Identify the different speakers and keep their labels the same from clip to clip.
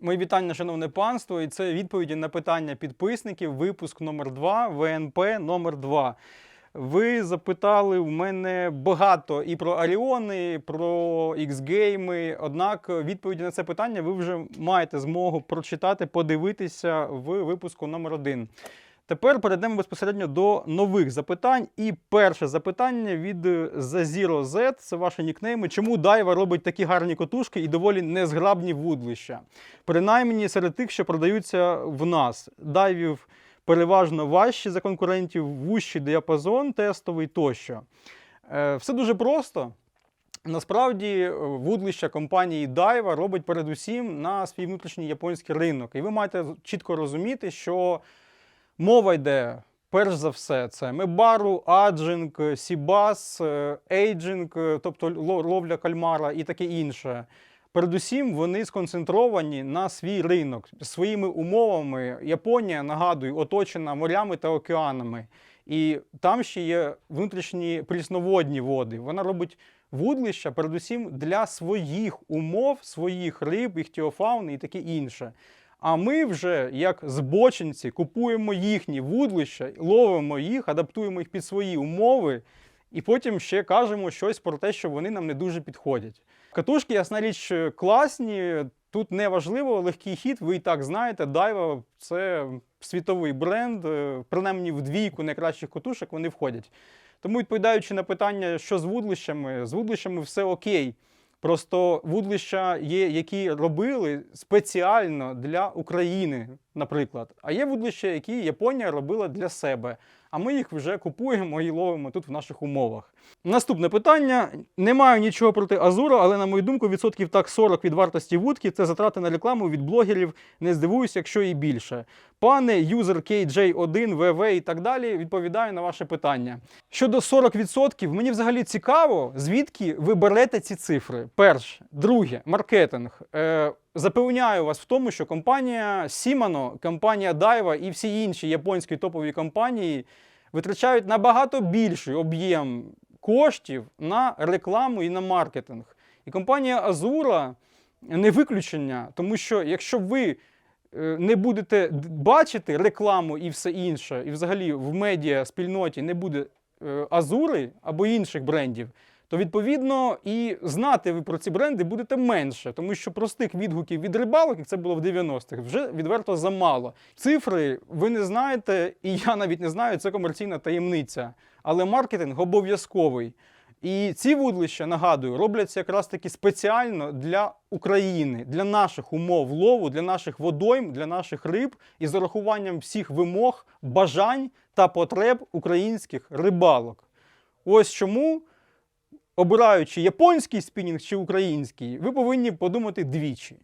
Speaker 1: Мої вітання, шановне панство, і це відповіді на питання підписників, випуск номер 2 ВНП номер 2 Ви запитали в мене багато і про Аріони, про X-гейми. Однак відповіді на це питання ви вже маєте змогу прочитати, подивитися в випуску номер 1 Тепер перейдемо безпосередньо до нових запитань. І перше запитання від Zazero Z, це ваші нікнейми. Чому Дайва робить такі гарні котушки і доволі незграбні вудлища? Принаймні серед тих, що продаються в нас. Дайвів переважно важчі за конкурентів, вущий діапазон тестовий тощо. Е, Все дуже просто. Насправді, е, вудлища компанії Daiwa робить передусім на свій внутрішній японський ринок. І ви маєте чітко розуміти, що мова йде. Перш за все, це мебару, аджинг, сібас, е, ейджинг, е, тобто ловля кальмара і таке інше. Передусім, вони сконцентровані на свій ринок своїми умовами. Японія, нагадую, оточена морями та океанами. І там ще є внутрішні прісноводні води. Вона робить вудлища передусім для своїх умов, своїх риб, іхтіофауни і таке інше. А ми вже, як збочинці, купуємо їхні вудлища, ловимо їх, адаптуємо їх під свої умови, і потім ще кажемо щось про те, що вони нам не дуже підходять. Катушки, ясна річ, класні. Тут не важливо легкий хід, ви і так знаєте, Daiwa – це світовий бренд, е, принаймні в двійку найкращих катушок вони входять. Тому, відповідаючи на питання, що з вудлищами, з вудлищами все окей. Просто вудлища є, які робили спеціально для України, наприклад. А є вудлища, які Японія робила для себе. А ми їх вже купуємо і ловимо тут в наших умовах. Наступне питання. Не маю нічого проти Азура, але на мою думку, відсотків так 40 від вартості вудки це затрати на рекламу від блогерів. Не здивуюся, якщо і більше. Пане юзер KJ1, VV і так далі, відповідаю на ваше питання. Щодо 40%, мені взагалі цікаво, звідки ви берете ці цифри. Перше, друге, маркетинг. Е, запевняю вас в тому, що компанія Shimano, компанія Daiwa і всі інші японські топові компанії витрачають набагато більший об'єм коштів на рекламу і на маркетинг. І компанія Azura не виключення, тому що якщо ви е, не будете бачити рекламу і все інше, і взагалі в медіа спільноті не буде е, Азури або інших брендів, то відповідно і знати ви про ці бренди будете менше, тому що простих відгуків від рибалок, як це було в 90-х, вже відверто замало. Цифри ви не знаєте, і я навіть не знаю, це комерційна таємниця. Але маркетинг обов'язковий. І ці вудлища, нагадую, робляться якраз таки спеціально для України, для наших умов лову, для наших водойм, для наших риб і з урахуванням всіх вимог, бажань та потреб українських рибалок. Ось чому, обираючи японський спінінг чи український, ви повинні подумати двічі.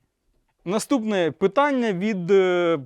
Speaker 1: Наступне питання від е,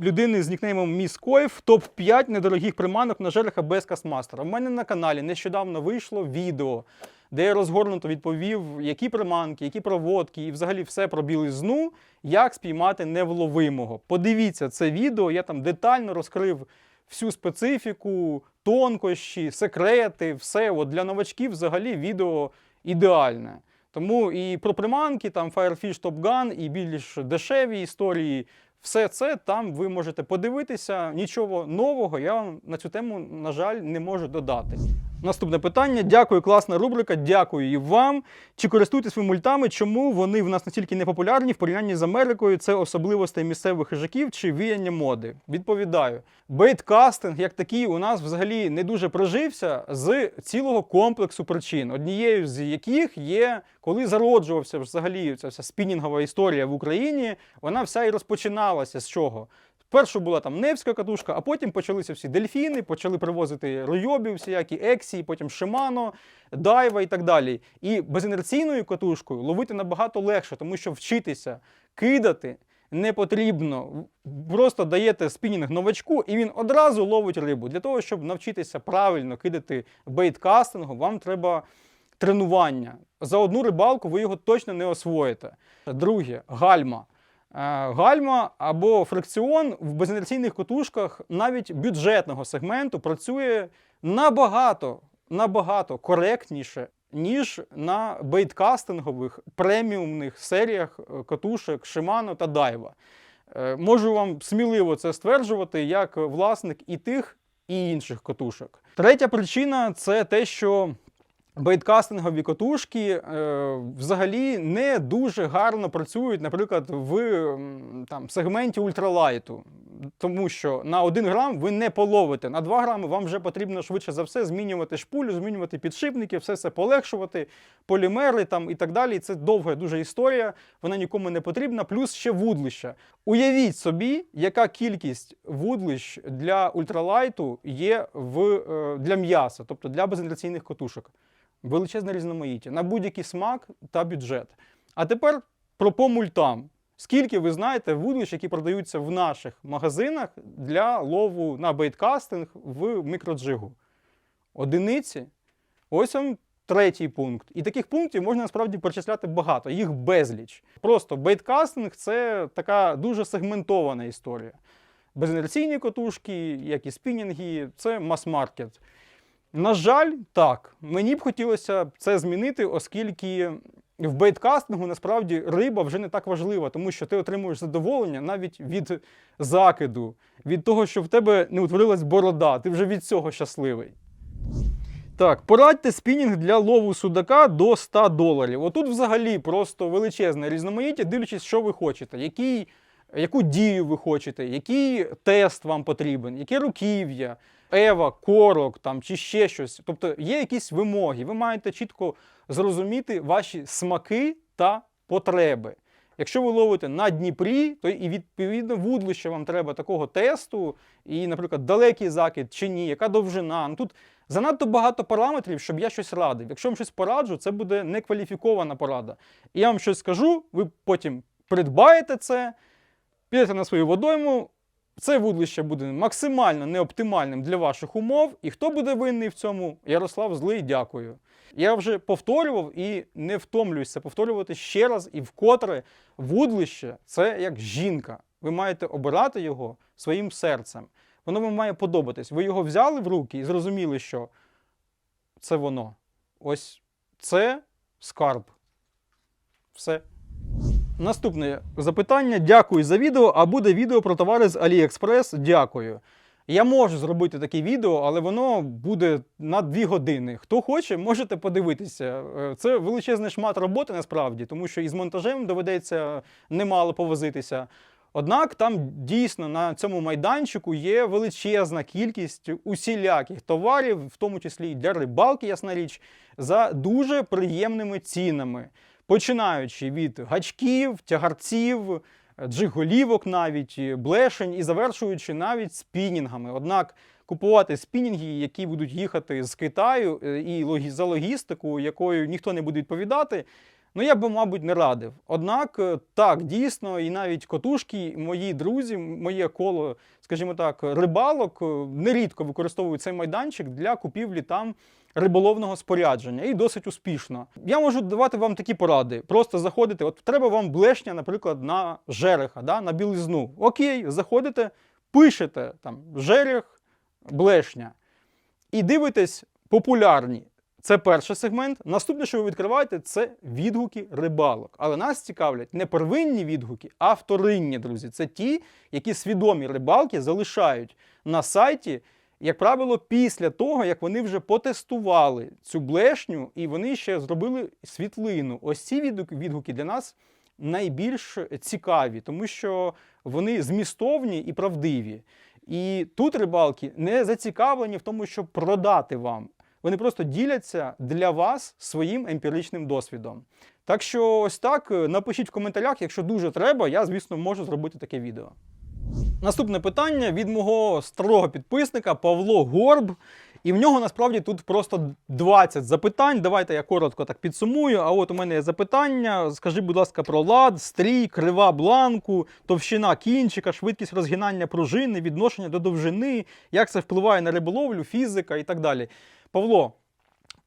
Speaker 1: людини з нікнеймом Міс Коїв. Топ-5 недорогих приманок на жереха без касмастера. У мене на каналі нещодавно вийшло відео, де я розгорнуто відповів, які приманки, які проводки і взагалі все про білизну, як спіймати невловимого. Подивіться це відео, я там детально розкрив всю специфіку, тонкощі, секрети, все. От для новачків взагалі відео ідеальне. Тому і про приманки, там Firefish Top Gun, і більш дешеві історії. Все це там ви можете подивитися. Нічого нового я вам на цю тему, на жаль, не можу додати. Наступне питання. Дякую, класна рубрика. Дякую і вам. Чи користуєтесь ви мультами? Чому вони в нас настільки непопулярні в порівнянні з Америкою? Це особливостей місцевих хижаків чи віяння моди? Відповідаю. Бейткастинг, як такий, у нас взагалі не дуже прижився з цілого комплексу причин, однією з яких є, коли зароджувався взагалі ця вся спінінгова історія в Україні, вона вся і розпочиналася з чого? Першу була там Невська катушка, а потім почалися всі дельфіни, почали привозити ройобів, всіякі Ексі, потім Шимано, Дайва і так далі. І безінерційною катушкою ловити набагато легше, тому що вчитися кидати не потрібно. Просто даєте спінінг новачку, і він одразу ловить рибу. Для того, щоб навчитися правильно кидати бейткастингу, вам треба тренування. За одну рибалку ви його точно не освоїте. Друге, гальма. Е, Гальма або фрикціон в безінерційних котушках навіть бюджетного сегменту працює набагато, набагато коректніше ніж на бейткастингових преміумних серіях е, катушок Shimano та Daiwa. Е, Можу вам сміливо це стверджувати як власник і тих, і інших катушок. Третя причина це те, що бейткастингові катушки е, взагалі не дуже гарно працюють, наприклад, в там, сегменті ультралайту. Тому що на 1 грам ви не половите, на 2 грами вам вже потрібно швидше за все змінювати шпулю, змінювати підшипники, все це полегшувати, полімери там і так далі. Це довга дуже історія, вона нікому не потрібна. Плюс ще вудлища. Уявіть собі, яка кількість вудлищ для ультралайту є в, е, для м'яса, тобто для безінерційних катушок. Величезне різноманіття на будь-який смак та бюджет. А тепер про по мультам. Скільки ви знаєте вудлищ, які продаються в наших магазинах для лову на бейткастинг в мікроджигу? Одиниці. Ось вам третій пункт. І таких пунктів можна насправді перечисляти багато, їх безліч. Просто бейткастинг це така дуже сегментована історія. Безінерційні котушки, як і спінінги, це мас-маркет. На жаль, так, мені б хотілося це змінити, оскільки в бейткастингу насправді риба вже не так важлива, тому що ти отримуєш задоволення навіть від закиду, від того, що в тебе не утворилась борода, ти вже від цього щасливий. Так, порадьте спінінг для лову судака до 100 доларів. Отут взагалі просто величезне різноманіття, дивлячись, що ви хочете, який, яку дію ви хочете, який тест вам потрібен, яке руків'я, ева, корок там, чи ще щось. Тобто є якісь вимоги. Ви маєте чітко зрозуміти ваші смаки та потреби. Якщо ви ловите на Дніпрі, то і відповідно вудлище вам треба такого тесту, і, наприклад, далекий закид чи ні, яка довжина. Ну, тут занадто багато параметрів, щоб я щось радив. Якщо вам щось пораджу, це буде некваліфікована порада. І я вам щось скажу, ви потім придбаєте це, підете на свою водойму. Це вудлище буде максимально неоптимальним для ваших умов. І хто буде винний в цьому? Ярослав Злий, дякую. Я вже повторював і не втомлююся повторювати ще раз і вкотре вудлище це як жінка. Ви маєте обирати його своїм серцем. Воно вам має подобатись. Ви його взяли в руки і зрозуміли, що це воно. Ось це скарб. Все. Наступне запитання. Дякую за відео. А буде відео про товари з AliExpress? Дякую. Я можу зробити таке відео, але воно буде на 2 години. Хто хоче, можете подивитися. Е, Це величезний шмат роботи насправді, тому що із монтажем доведеться немало повозитися. Однак там дійсно на цьому майданчику є величезна кількість усіляких товарів, в тому числі і для рибалки, ясна річ, за дуже приємними цінами. Починаючи від гачків, тягарців, джиголівок навіть, блешень і завершуючи навіть спінінгами. Однак купувати спінінги, які будуть їхати з Китаю е, і за логістику, якою ніхто не буде відповідати, ну я би, мабуть, не радив. Однак, е, так, дійсно, і навіть котушки, мої друзі, моє коло, скажімо так, рибалок е, нерідко використовують цей майданчик для купівлі там риболовного спорядження і досить успішно. Я можу давати вам такі поради. Просто заходите, от треба вам блешня, наприклад, на жереха, да, на білизну. Окей, заходите, пишете там жерех, блешня. І дивитесь популярні. Це перший сегмент. Наступне, що ви відкриваєте, це відгуки рибалок. Але нас цікавлять не первинні відгуки, а вторинні, друзі. Це ті, які свідомі рибалки залишають на сайті, як правило, після того, як вони вже потестували цю блешню, і вони ще зробили світлину. Ось ці відгуки, для нас найбільш цікаві, тому що вони змістовні і правдиві. І тут рибалки не зацікавлені в тому, щоб продати вам. Вони просто діляться для вас своїм емпіричним досвідом. Так що ось так, е, напишіть в коментарях, якщо дуже треба, я, звісно, можу зробити таке відео. Наступне питання від мого старого підписника Павло Горб. І в нього насправді тут просто 20 запитань. Давайте я коротко так підсумую. А от у мене є запитання. Скажи, будь ласка, про лад, стрій, крива бланку, товщина кінчика, швидкість розгинання пружини, відношення до довжини, як це впливає на риболовлю, фізика і так далі. Павло,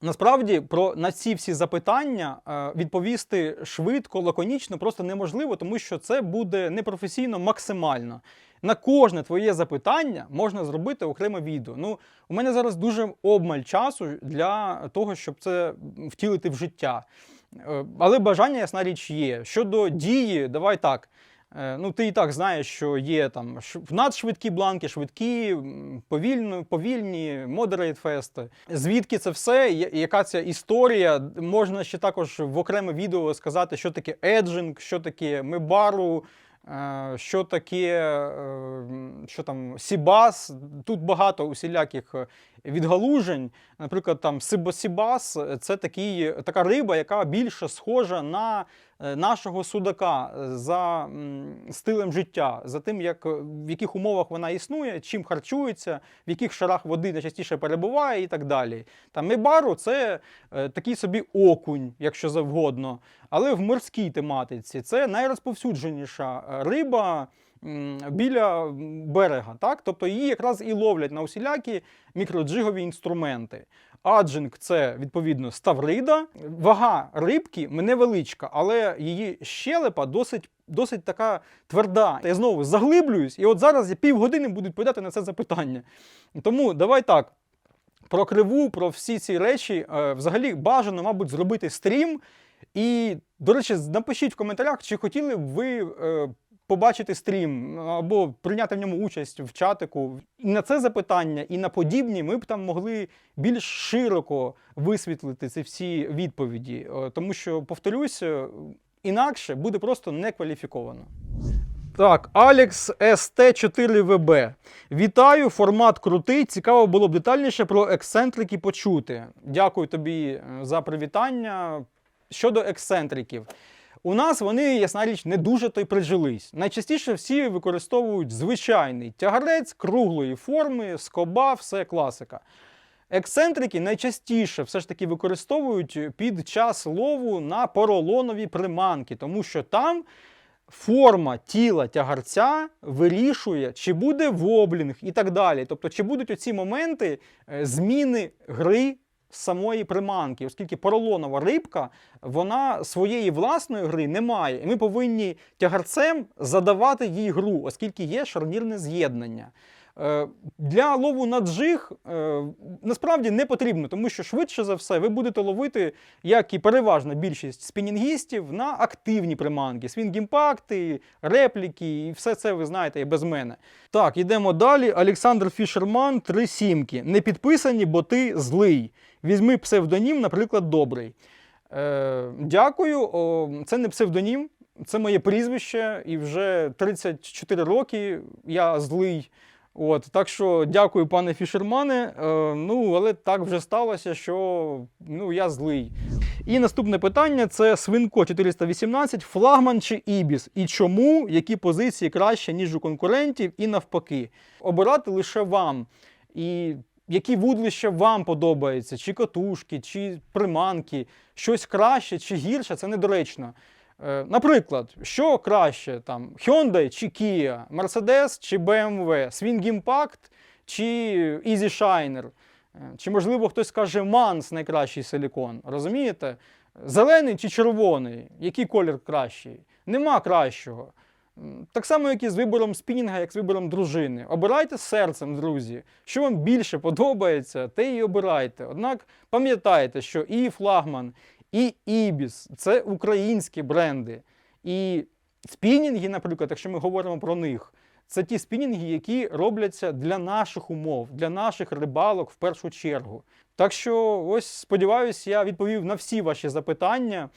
Speaker 1: Насправді про на ці всі запитання е, відповісти швидко, лаконічно просто неможливо, тому що це буде непрофесійно максимально. на кожне твоє запитання можна зробити окреме відео. Ну, у мене зараз дуже обмаль часу для того, щоб це втілити в життя. Е, Але бажання, ясна річ, є. Щодо дії, давай так. Е, Ну, ти і так знаєш, що є там надшвидкі бланки, швидкі, м, повільно, повільні, moderate fast. Звідки це все? Яка ця історія? Можна ще також в окреме відео сказати, що таке еджинг, що таке мебару, е, що таке е, що там Сібас. Тут багато усіляких відгалужень. Наприклад, там Сибосібас це такий, така риба, яка більше схожа на нашого судака е, за стилем життя, за тим, як, е, в яких умовах вона існує, чим харчується, в яких шарах води найчастіше перебуває і так далі. Там мебару це е, такий собі окунь, якщо завгодно, але в морській тематиці це найрозповсюдженіша е, риба біля берега. Так? Тобто її якраз і ловлять на усілякі мікроджигові інструменти. Аджинг це відповідно ставрида. Вага рибки невеличка, але її щелепа досить, досить така тверда. Я знову заглиблююсь, і от зараз я півгодини буду відповідати на це запитання. Тому давай так. Про криву, про всі ці речі, е, взагалі бажано, мабуть, зробити стрім. І, до речі, напишіть в коментарях, чи хотіли б ви е, побачити стрім або прийняти в ньому участь в чатику. І на це запитання, і на подібні ми б там могли більш широко висвітлити ці всі відповіді. Е, Тому що, повторюсь, е, інакше буде просто некваліфіковано. Так, Алекс СТ4ВБ. Вітаю, формат крутий. Цікаво було б детальніше про ексцентрики почути. Дякую тобі е, за привітання. Щодо ексцентриків. У нас вони, ясна річ, не дуже то й прижились. Найчастіше всі використовують звичайний тягарець круглої форми, скоба, все класика. Ексцентрики найчастіше все ж таки використовують під час лову на поролонові приманки, тому що там форма тіла тягарця вирішує, чи буде воблінг і так далі. Тобто, чи будуть оці моменти е, зміни гри самої приманки, оскільки поролонова рибка, вона своєї власної гри не має. І ми повинні тягарцем задавати їй гру, оскільки є шарнірне з'єднання. Е, Для лову на джиг е, насправді не потрібно, тому що швидше за все ви будете ловити, як і переважна більшість спінінгістів, на активні приманки, свінг-імпакти, репліки, і все це ви знаєте і без мене. Так, йдемо далі. Олександр Фішерман, три сімки. Не підписані, бо ти злий. Візьми псевдонім, наприклад, добрий. Е, дякую. О, це не псевдонім, це моє прізвище, і вже 34 роки я злий. От, так що дякую, пане Фішермане. Е, ну, але так вже сталося, що ну, я злий. І наступне питання це Свинко 418, флагман чи Ібіс? І чому, які позиції краще, ніж у конкурентів, і навпаки. Обирати лише вам. І які вудлища вам подобаються, чи котушки, чи приманки, щось краще чи гірше, це недоречно. Е, Наприклад, що краще там Hyundai чи Kia, Mercedes чи BMW, Swing Impact чи Easy Shiner, Е, чи можливо хтось скаже Mans найкращий силікон. Розумієте? Зелений чи червоний, який колір кращий? Нема кращого. Так само, як і з вибором спінінга, як з вибором дружини. Обирайте серцем, друзі. Що вам більше подобається, те і обирайте. Однак пам'ятайте, що і флагман, і Ібіс це українські бренди. І спінінги, наприклад, якщо ми говоримо про них, це ті спінінги, які робляться для наших умов, для наших рибалок в першу чергу. Так що, ось сподіваюся, я відповів на всі ваші запитання.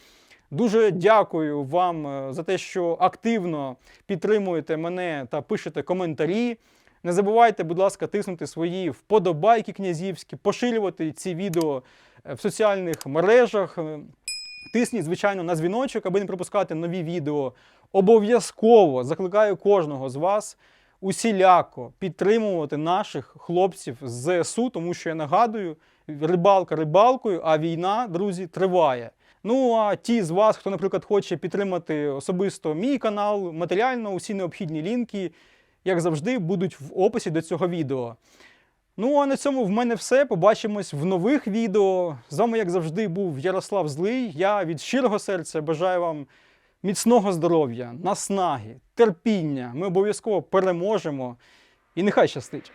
Speaker 1: Дуже дякую вам е, за те, що активно підтримуєте мене та пишете коментарі. Не забувайте, будь ласка, тиснути свої вподобайки князівські, поширювати ці відео е, в соціальних мережах. Е, Тисніть, звичайно, на дзвіночок, аби не пропускати нові відео. Обов'язково закликаю кожного з вас усіляко підтримувати наших хлопців з ЗСУ, тому що я нагадую, рибалка рибалкою, а війна, друзі, триває. Ну а ті з вас, хто, наприклад, хоче підтримати особисто мій канал, матеріально усі необхідні лінки, як завжди, будуть в описі до цього відео. Ну а на цьому в мене все. Побачимось в нових відео. З вами, як завжди, був Ярослав Злий. Я від щирого серця бажаю вам міцного здоров'я, наснаги терпіння. Ми обов'язково переможемо. І нехай щастить.